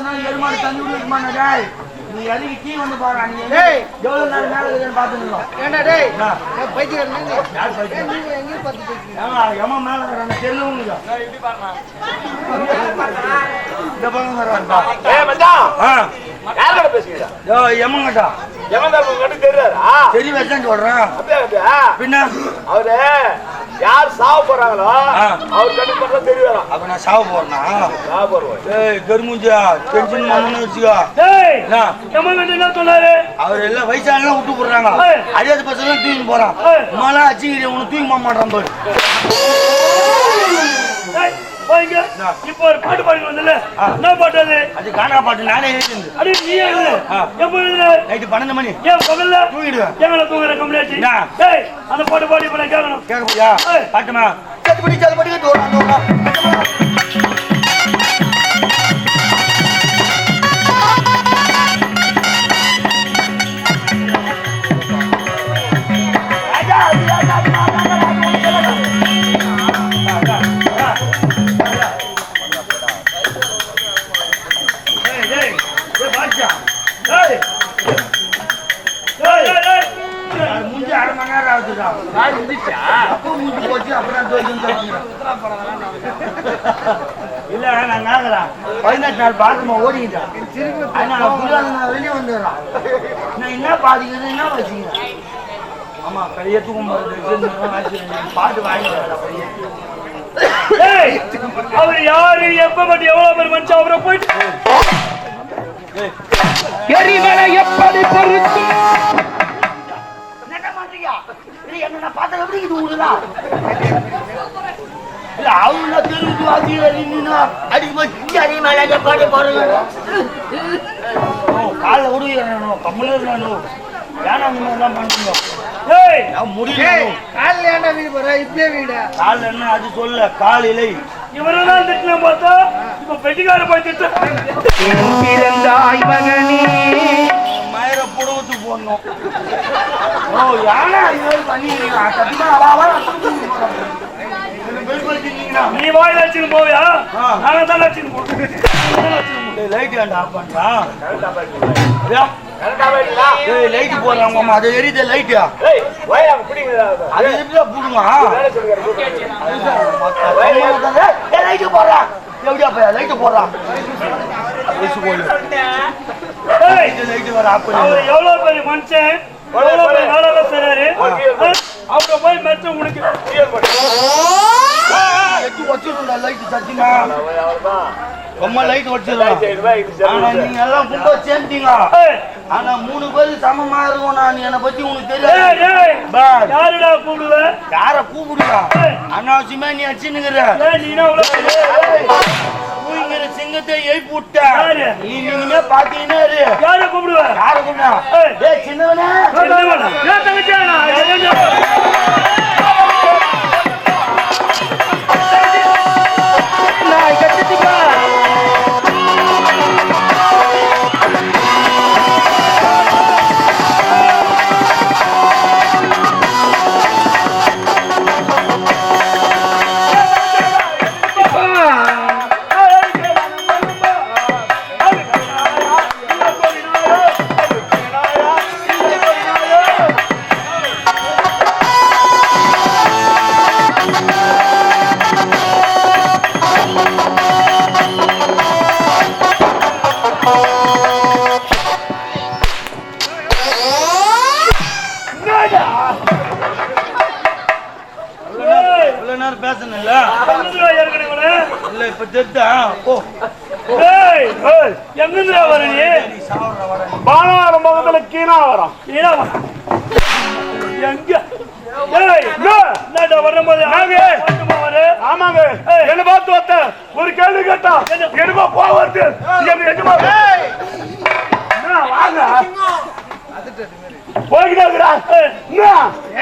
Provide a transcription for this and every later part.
வந்தாலும் எருமாடு தண்ணி விட வைக்குமா டேய் நீ இறங்கி கீ வந்து பாரு நீ டேய். எவ்வளவு நேரம் மேல இருக்குதுன்னு பாத்துக்கலாம் ஏண்டா டேய் என்ன? ஏன் பைத்தியக்காரன் நீ? யார் பைத்தியம்? நீ எங்கேயும் பார்த்து பைத்தியம். ஏமா, எம்மா மேல இருக்கிறாங்க, தெரிஞ்சவங்க. இந்த பக்கம் வர்றாருப்பா. ஏய் மச்சான் யாரோட பேசுறீங்க யோ, எம்மங்கட்டா. எவன் தான் உங்களுக்கு தெரியாதா சரி வச்சேன்னு சொல்றேன். அப்படியே அப்படியே பின்ன அவரு யார் சாவ போறாங்களோ ஆ. அவர் பண்ண தெரியாதா அப்ப நான் சாவ போறேனா? சாவ போறோம் ஏய், கருமூஞ்சியா, டென்ஷன் பண்ணணும்னு வச்சுக்கோ. என்ன சொன்னாரு அவர் எல்லாம் விட்டு போடுறாங்க ஏய். அடியாத பசங்க தூக்கி போறான் ஏய். உமாலாம் அச்சிக்கிறேன் உனக்கு தூக்கி மாட்ட மாட்டான் பாரு போய்ங்க இப்போ ஒரு பாட்டு பாடி வந்தல. என்ன பாட்டு அது? அது காணா பாட்டு நானே எழுதிருந்து அடி நீ எழுது. எப்போ எழுதுற நைட்டு பன்னெண்டு மணி. ஏன் பகல்ல? தூங்கிடுவேன். எங்களை தூங்குற என்ன? டேய் அந்த பாட்டு பாடி இப்ப நான் கேட்கணும். கேட்க ஏய். பாட்டுமா? சத்துப்படி சத்துப்படி தோறா தோறா டேய் பாத்ரூமா ஓடிக்கிட்டேன் அதனால நான் வெளியே வந்துடுறான். நான் என்ன பாதிக்கிறது என்ன வச்சுக்கிறேன். ஆமா கையை தூக்கும் பாட்டு அவர் யாரு? எப்ப பத்தி எவ்வளவு பேர் மனுஷன் அவரை போயிட்டு? எரிமலை எப்படி பொறுக்கும் என்ன பார்த்தா எப்படி இது விடுதா இல்ல அவங்க தெரிஞ்சு வாசிக்கிறீங்கன்னா அடிக்க போய் மேலே பாடி பாருங்க காலில் விடுகிறேன் கம்மல இருக்கணும் ஏன்னா அந்த மாதிரிலாம் பண்ணுங்க ஏய் நான் முடியல டேய், காலைல ஏன்டா வீடு போற? இப்பயே வீடா? காலில் என்ன அது சொல்ல காலிலை இவரெல்லாம் திட்டின பார்த்தா இப்ப பெட்டிக்கார போய் திட்டு பிறந்தாய் மகனே மயிர புடவத்து போடணும் ஓ யானை இது பண்ணிக்கிறீங்களா சத்தியமா அவாவா நீ வாயில வச்சுன்னு போவியா. நாங்க தான் வச்சுன்னு போறோம் லைட் ஏன்டா ஆஃப் ஏய் லைட் போடுறாங்கம்மா அது எரியுது லைட்டா. வய அது எப்படியா லைட் போடுறான் எப்படியா பையா லைட் போடுறான் எவ்வளவு பெரிய மனுஷன்? எவ்வளவு பெரிய வேலை செய்றாரு? அவங்க போய் மெச்ச உனக்கு எட்டு வச்சிருந்தா லைட் அவ்வளவுதான் ரொம்ப லைட் வச்சிருந்தோம் சரி வா இது ஆனா நீங்க எல்லாம் கும்ப சேர்ந்தீங்க ஆனா மூணு பேர் சமமா இருக்கும் நான் என்னை பத்தி உனக்கு தெரியாது. யாருடா கூப்பிடுவ யார கூப்பிடுவா அனாவசியமா நீ தூங்கிற சிங்கத்தை எழுப்பி விட்ட? நீ நீங்க பாத்தீங்கன்னா. யாரை கூப்பிடுவ யார கூப்பிடா ஏய். ஏய் சின்னவனே இவ்வளவு நேரம் ஏற்கனவே? இவனை? இல்ல இப்ப தெரிஞ்சா ஓ எங்கிருந்துடா வர நீ? பக்கத்துல கீழா வரோம் நீடா வா. எங்க? என்ன பார்த்து வந்த ஒரு கேள்வி கேட்டா என்னமா போவது எங்க எஜமா என்ன வாங்க போய்கிறாங்களா என்ன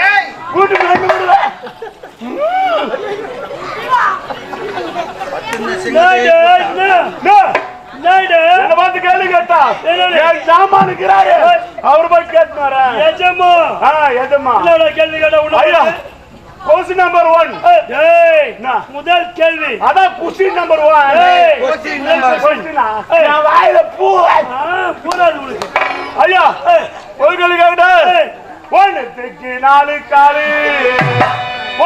ஏய், வீட்டுக்கு ரெண்டு விடுவேன் இந்த என்னடா, சிங்கத்தை என்ன? என்னடா? என்ன பார்த்து கேள்வி கேட்டா? சாமான் இருக்கிறாரு அவர் போய் கேட்டுனாரா எஜமா. என்னடா கேள்வி கேட்டா பார்த்து? Question number one? முதல் கேள்வி. அதான் கொஸ்டின் நம்பர் ஒன் வாயில பூ போடாது உனக்கு. ஐயா ஒரு கேள்வி கேட்டா? ஒன்னுக்கு நாலு காலு.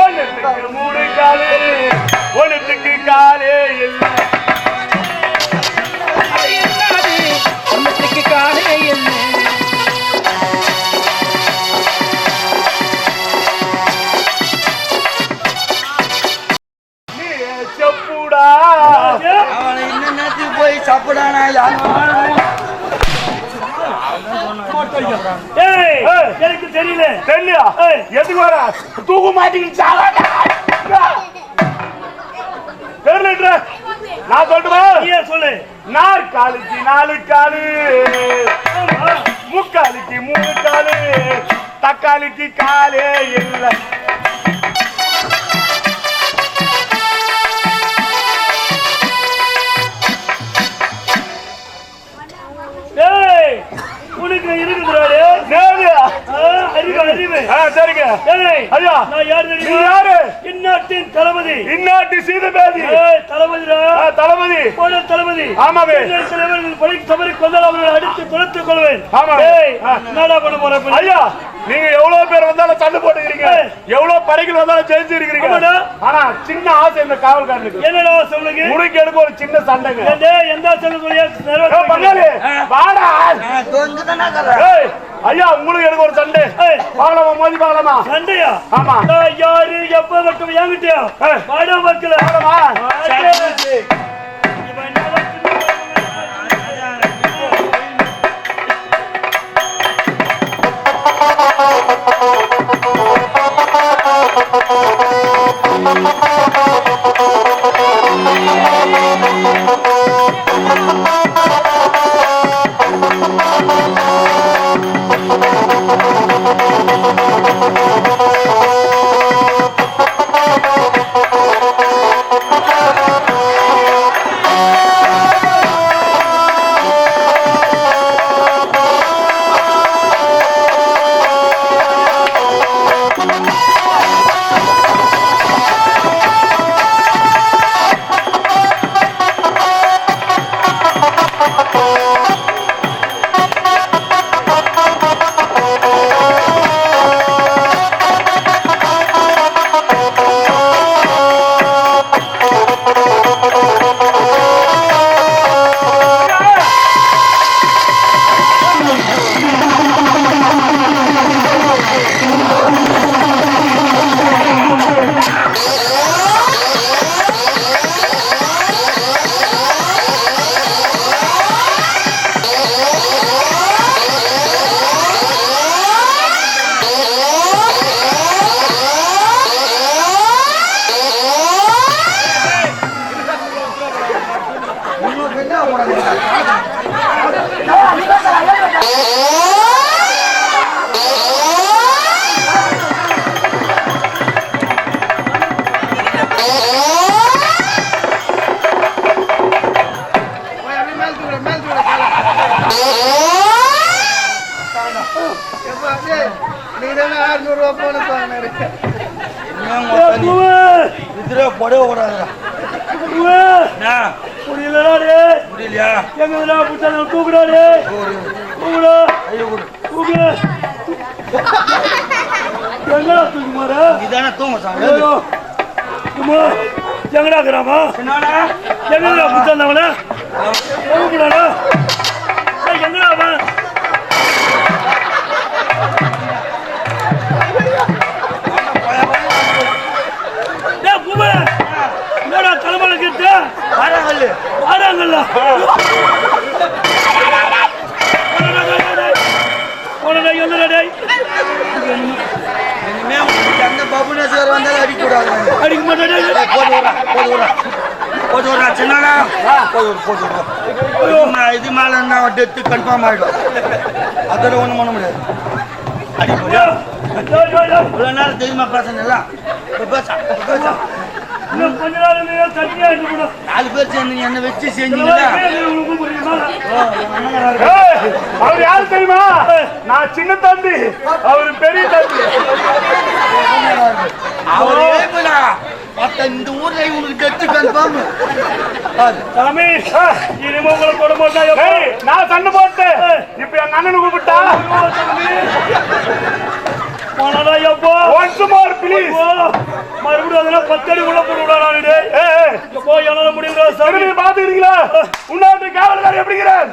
ஒன்னுக்கு மூணு காலு. எதுக்கு வர? தூக்க தெரியல நான் சொல்றேன் நீயே சொல்லு. நாற்காலிக்கு நாலு காலு. முக்காலிக்கு மூணு காலு. தக்காளிக்கு காலே இல்லை. சரிங்க. ஐயா நான் யார் தெரியுமா? யாரு? இந்நாட்டின் தளபதி. இன்னாட்டி சீதபேதி. ஆ, தளபதி. போன தளபதி. ஆமாவே. தலைவர்கள் படைக்கு தவறி கொண்டால் அவர்களை அடித்து துரத்துக் கொள்வேன். ஆமாவே. ஏய் ஆ. என்னடா பண்ண போற இப்ப நீ? ஐயா நீங்க எவ்வளவு பேர் வந்தாலும் சண்டை போட்டுக்கிறீங்க. எவ்வளவு படைகள் வந்தாலும் ஜெயிச்சு இருக்கிறீங்க. ஆனா சின்ன ஆசை இந்த காவல்காரனுக்கு. என்னடா சொல்லுங்க? முறுக்கு எடுக்க ஒரு சின்ன சண்டைங்க. எந்த சொல்ல சொல்லியா ஏய், பங்காளி வாடா ஐயா உங்களுக்கு எனக்கு ஒரு சண்டை. பார்க்கலாமா மோதி பார்க்கலாமா சண்டையா? ஆமா. யாரு எப்ப மட்டும் என்கிட்டயா? ஏய். வாடா மக்கள? தூங்க சாமி சும்மா எங்கடா இருக்கிறாமா எங்கடா ஏய், எங்கடா என்னடா தலைமலை கிட்ட டேய் இனிமே உங்களுக்கு பபுனேஸ்வர் வந்தாலும் அடிக்க கூடாது அடிக்க மாட்டேன். போட்டு விட்றா போட்டு விட்றா. போட்டு விட்றா சின்னடா விட்றா. இது- மேல இருந்தா டெத்து கன்ஃபார்ம் ஆயிடும். அதோட ஒண்ணும் பண்ண முடியாது. அடி போறியா இவ்வளவு நேரம் தெரியுமா பேசணும் எல்லாம் பேச இப்ப பேச. இன்னும் கொஞ்ச நாள் இருந்தா சட்னியா இருக்கு கூட. நாலு பேர் சேர்ந்து என்ன வச்சு செஞ்சீங்களா? அவர் யாரு தெரியுமா? நான் சின்ன தம்பி அவரு பெரிய தம்பி. அவர் ஏய்படா. மத்த இந்த ஊர்ல இவனுக்கு டெத்து கன்ஃபார்ம் சாமி இனிமே உங்களை ஏய், நான் சண்டை போட்டேன். இப்ப எங்க அண்ணனை கூப்பிட்டா போனடா எப்போ? ஒன்ஸ் மோர் ப்ளீஸ் மறுபடியும் அதெல்லாம் பத்தடி உள்ள போட்டு விடா நானு எப்போ என்னால முடியுங்களா சாமி? திரும்பி பாத்துக்கிறீங்களா உன்னாட்டு காவல்காரர் எப்படிங்கிறார்?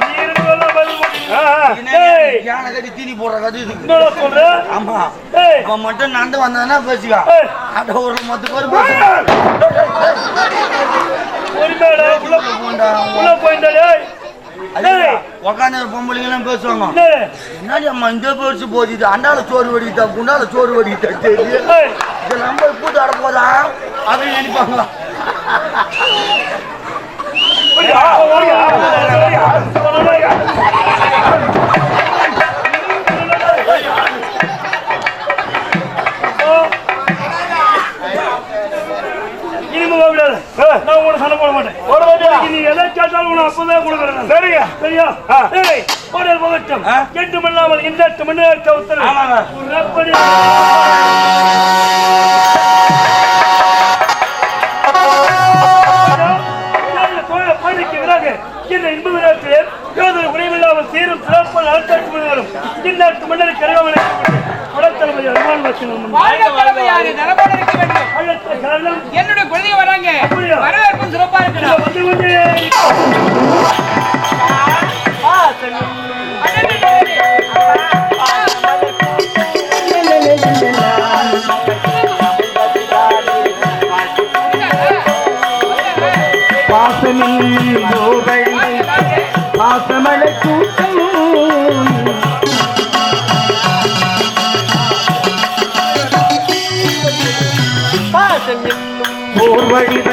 நீ இருக்கிறதெல்லாம் பதில் கட்டி தீனி போடுற கதை சொல்ற ஆமா அவன் மட்டும் நடந்து வந்தானா பேசுவா ஏய், அட ஊர்ல மொத்த பேர் உக்காந்து பொம்பளைங்க எல்லாம் பேசுவாங்க என்னடி அம்மா இந்த போகுது அண்டால சோறு வடிக்கிட்டா குண்டால சோறு வடிக்கிட்டா சரி இது நம்ம கூட்டு அட போதா அப்படின்னு நினைப்பாங்களா சரியா? விழாக்களில் யோதனை உடைவில்லாமல் சீரும் அழுத்தாட்சி மனிதரும் இந்த எட்டு மணி கருகாமல் குடத்தளபதி அனுமான இருக்க காரணம். என்னுடைய குழந்தைங்க வராங்க? வரவேற்பும் சிறப்பா இருக்கணும். வந்து கொண்டே Almighty.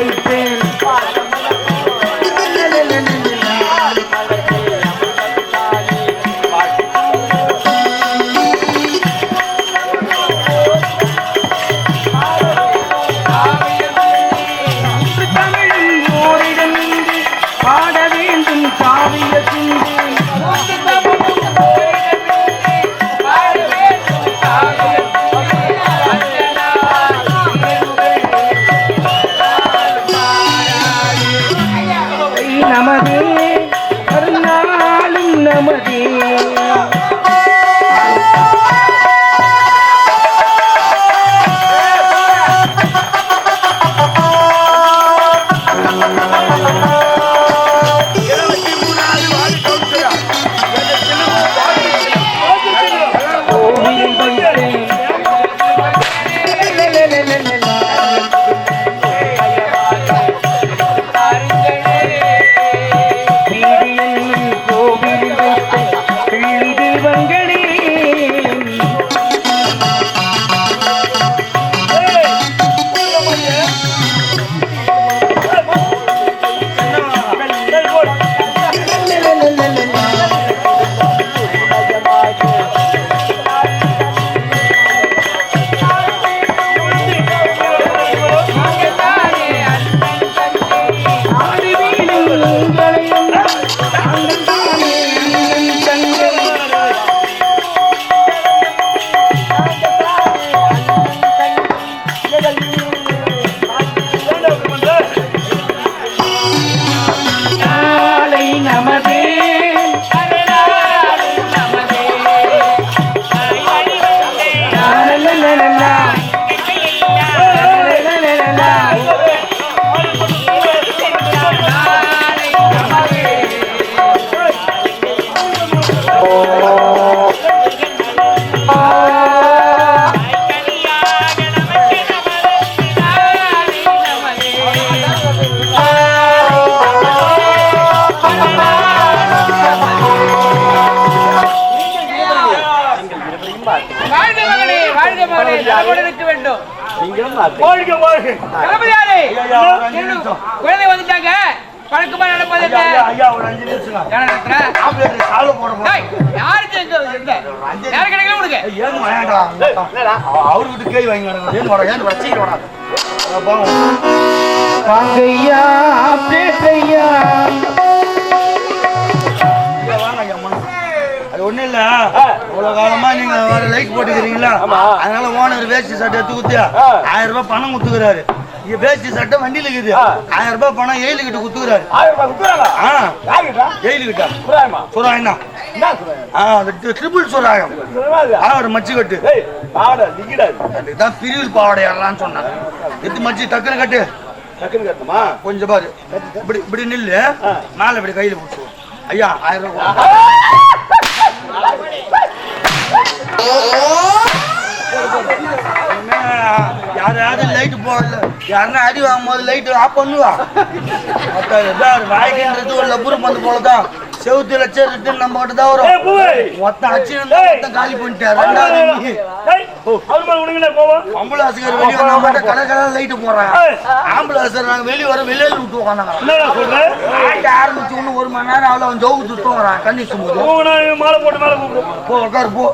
போறேன் யாருக்கு எங்க இருந்த? யாரு கிடைக்கல உனக்கு? அவரு விட்டு கை வாங்கி ஒண்ணும் இல்ல. இவ்வளவு காலமா நீங்க வர லைட் போட்டுக்கிறீங்களா? அதனால ஓனர் வேஷ்டி சட்டை எடுத்து குத்தியா ஆயிரம் ரூபாய் பணம் குத்துக்கிறாரு வேஷ்டி சட்டை வண்டியில இருக்குது. ஆயிரம் ரூபாய் பணம் ஏழு கிட்ட குத்துக்கிறாரு ஆயிரம் ரூபாய் யாருக்கிட்ட ஏழு கிட்ட சுராயம் அந்த ட்ரிபிள் சுராயம் ஒரு மச்சி கட்டு அதுதான் பிரிவில் பாவாடை ஏறலாம்னு சொன்னாங்க. எத்து மச்சி டக்குன்னு கட்டு. கட்டணுமா? கொஞ்சம் பாரு. இப்படி இப்படி நில்லு. மேல இப்படி கையில பிடிச்சு ஐயா ஆயிரம் ரூபாய் யாராவது லைட்டு போடல. யாருன்னா அடி வாங்கும்போது லைட் ஆஃப் பண்ணுவா. வாய்க்கின்றது ஒரு லப்பூர் பந்து போலதான். செவுத்து லட்சம் ரிட்டர்ன் நம்ம கிட்ட தான் வரும் மொத்தம் அச்சு மொத்தம் காலி பண்ணிட்டாரு. ஆம்புலன்ஸ் வெளியே வந்தா மட்டும் கடை லைட்டு போறாங்க ஆம்புலன்ஸ் நாங்க வெளியே வர வெளியே விட்டு உட்காந்தாங்க ஒண்ணு ஒரு மணி நேரம் அவ்வளவு ஜோகு சுத்தம் வரான் கண்ணி சும்மா மாலை போட்டு மேல கூப்பிடும் போ உட்காரு போ.